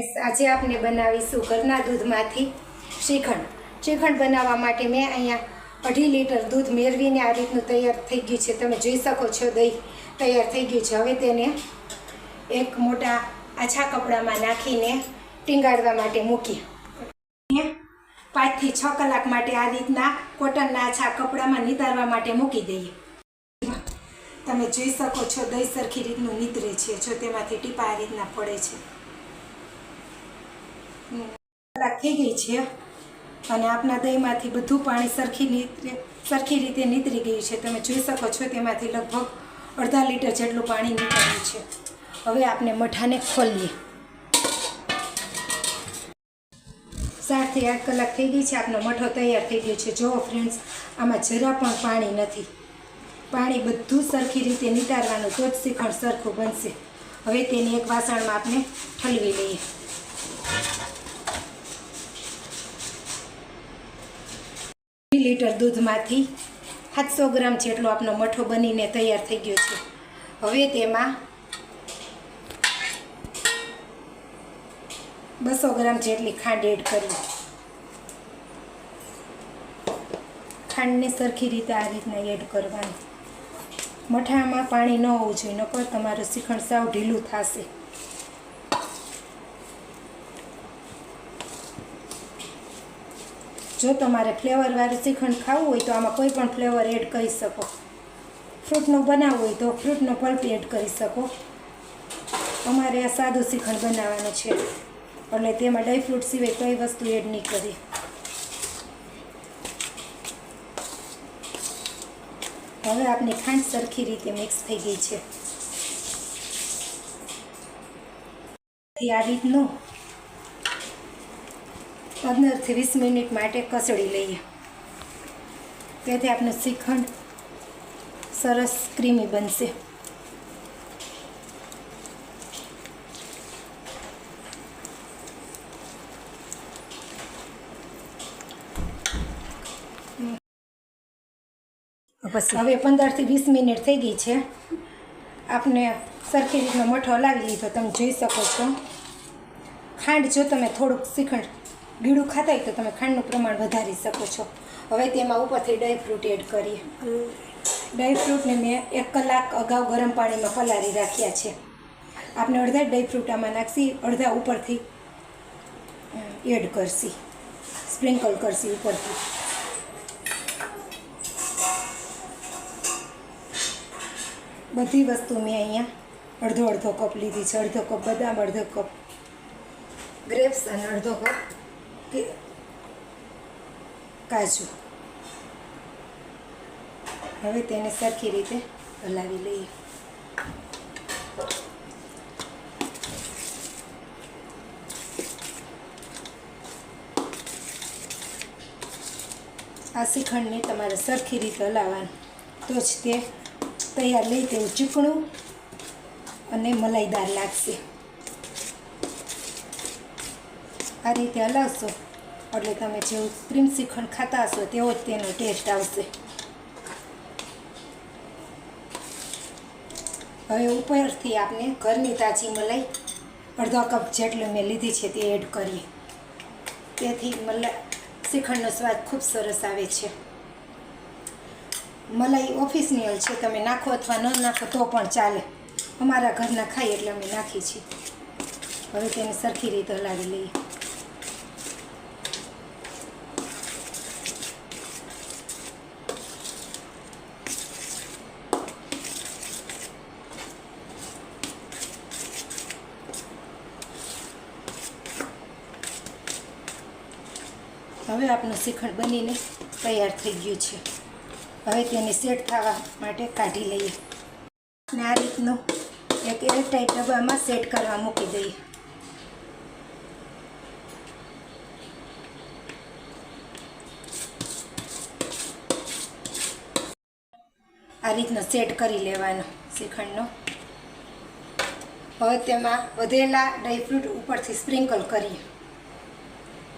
આજે આપણે બનાવીશું ઘરના દૂધમાંથી શ્રીખંડ. શ્રીખંડ બનાવવા માટે મેં અહીંયા અઢી લીટર દૂધ મેળવીને આ રીતનું તૈયાર થઈ ગયું છે. તમે જોઈ શકો છો દહીં તૈયાર થઈ ગયું છે. હવે તેને એક મોટા આછા કપડામાં નાખીને ટીંગાડવા માટે મૂકી પાંચથી છ કલાક માટે આ રીતના કોટનના આછા કપડામાં નિતારવા માટે મૂકી દઈએ. તમે જોઈ શકો છો દહીં સરખી રીતનું નીતરે છે. જો તેમાંથી ટીપા આ રીતના પડે છે. કલાક થઈ ગઈ છે અને આપના દહીંમાંથી બધું પાણી સરખી નીતરે સરખી રીતે નીતરી ગયું છે. તમે જોઈ શકો છો તેમાંથી લગભગ અડધા લીટર જેટલું પાણી નીકળ્યું છે. હવે આપણે મઠાને ખોલીએ. સાતથી આઠ કલાક થઈ ગઈ છે. આપનો મઠો તૈયાર થઈ ગયો છે. જુઓ ફ્રેન્ડ્સ આમાં જરા પણ પાણી નથી. પાણી બધું સરખી રીતે નિતારવાનું તો જ શ્રીખંડ સરખું બનશે. હવે તેની એક વાસણમાં આપણે ઠલવી લઈએ. લીટર દૂધમાંથી સાતસો ગ્રામ જેટલો આપણો મઠો બનીને તૈયાર થઈ ગયો છે. હવે તેમાં બસો ગ્રામ જેટલી ખાંડ એડ કરી. ખાંડને સરખી રીતે આ રીતના એડ કરવાની. મઠામાં પાણી ન હોવું જોઈએ, નકર તમારું શ્રીખંડ સાવ ઢીલું થશે. જો તમારે ફ્લેવરવાળું શ્રીખંડ ખાવું હોય તો આમાં કોઈ પણ ફ્લેવર એડ કરી શકો. ફ્રૂટનું બનાવવું હોય તો ફ્રૂટનો પલ્પ એડ કરી શકો. અમારે આ સાદું શ્રીખંડ બનાવવાનું છે. એટલે તેમાં ડ્રાય ફ્રૂટ સિવાય કઈ વસ્તુ એડ નહીં કરી. હવે આપની ખાંડ સરખી રીતે મિક્સ થઈ ગઈ છે. આ રીતનું પંદરથી વીસ મિનિટ માટે કસડી લઈએ. તેથી આપણું શ્રીખંડ સરસ ક્રીમી બનશે. પછી? હવે પંદરથી વીસ મિનિટ થઈ ગઈ છે. આપને સરખી રીતનો મઠો હલાવી લીધો તમે જોઈ શકો છો. ખાંડ જો તમે થોડુંક શ્રીખંડ ગીળું ખાતા હોય તો તમે ખાંડનું પ્રમાણ વધારી શકો છો. હવે તેમાં ઉપરથી ડ્રાય ફ્રૂટ એડ કરીએ. ડ્રાય ફ્રૂટને મેં એક કલાક અગાઉ ગરમ પાણીમાં પલાળી રાખ્યા છે. આપણે અડધા ડ્રાય ફ્રૂટ આમાં નાખશી અડધા ઉપરથી એડ કરશી. સ્પ્રિંકલ કરશી ઉપરથી. બધી વસ્તુ મેં અહીંયા અડધો અડધો કપ લીધી છે. અડધો કપ બદામ અડધો કપ ગ્રેપ્સ અને અડધો કપ કે કાજુ. હવે તેને સરખી રીતે હલાવી લઈએ. આ શ્રીખંડને તમારે સરખી રીતે હલાવવાનું. તો જ તે તૈયાર. લઈ તેવું ચીકણું અને મલાઈદાર લાગશે. આ રીતે હલાવશો. એટલે તમે જેવું ક્રીમ શ્રીખંડ ખાતા હશો તેવો જ તેનો ટેસ્ટ આવશે. હવે ઉપરથી આપણે ઘરની તાજી મલાઈ, અડધો કપ જેટલી મેં લીધી છે તે એડ કરીએ. તેથી મલા શ્રીખંડનો સ્વાદ ખૂબ સરસ આવે છે. મલાઈ ઓફિસની છે, તમે નાખો અથવા ન નાખો તો પણ ચાલે. અમારા ઘરના ખાઈ એટલે અમે નાખી છીએ. હવે તેને સરખી રીતે હલાવી લઈએ. હવે આપણું શ્રીખંડ બનીને તૈયાર થઈ ગયું છે. હવે તેને સેટ થવા માટે કાઢી લઈએ. અને આ રીતનું એક એરટાઈટ ડબ્બામાં સેટ કરવા મૂકી દઈએ. આ રીતનો સેટ કરી લેવાનો શ્રીખંડનો હવે તેમાં વધેલા ડ્રાયફ્રૂટ ઉપરથી સ્પ્રિંકલ કરીએ.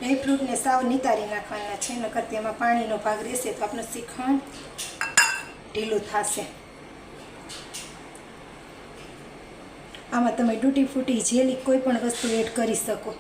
ડ્રાયફ્રૂટને સાવ નિતારી નાખવાના છે, નકર તેમાં પાણીનો ભાગ રહેશે તો આપણું શ્રીખંડ ઢીલું થશે. આમાં તમે ડૂટી ફૂટી જેલી કોઈ પણ વસ્તુ એડ કરી શકો.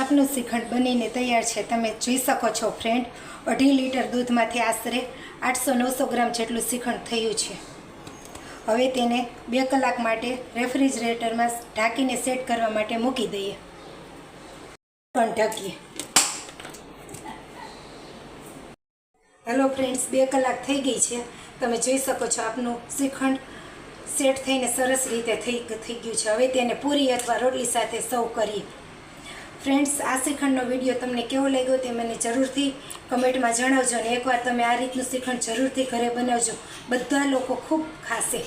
આપનું શ્રીખંડ બનીને તૈયાર છે. તમે જોઈ શકો છો ફ્રેન્ડ અઢી લીટર દૂધમાંથી આશરે આઠસો નવસો ગ્રામ જેટલું શ્રીખંડ થયું છે. હવે તેને બે કલાક માટે રેફ્રિજરેટરમાં ઢાંકીને સેટ કરવા માટે મૂકી દઈએ. પણ ઢાંકીએ. હેલો ફ્રેન્ડ્સ બે કલાક થઈ ગઈ છે. તમે જોઈ શકો છો, આપનું શ્રીખંડ સેટ થઈને સરસ રીતે થઈ થઈ ગયું છે. હવે તેને પૂરી અથવા રોટલી સાથે સર્વ કરીએ. ફ્રેન્ડ્સ આ શ્રીખંડનો વીડિયો તમને કેવો લાગ્યો તે મને જરૂરથી કમેન્ટમાં જણાવજો અને એકવાર તમે આ રીતનું શ્રીખંડ જરૂરથી ઘરે બનાવજો. બધા લોકો ખૂબ ખાશે.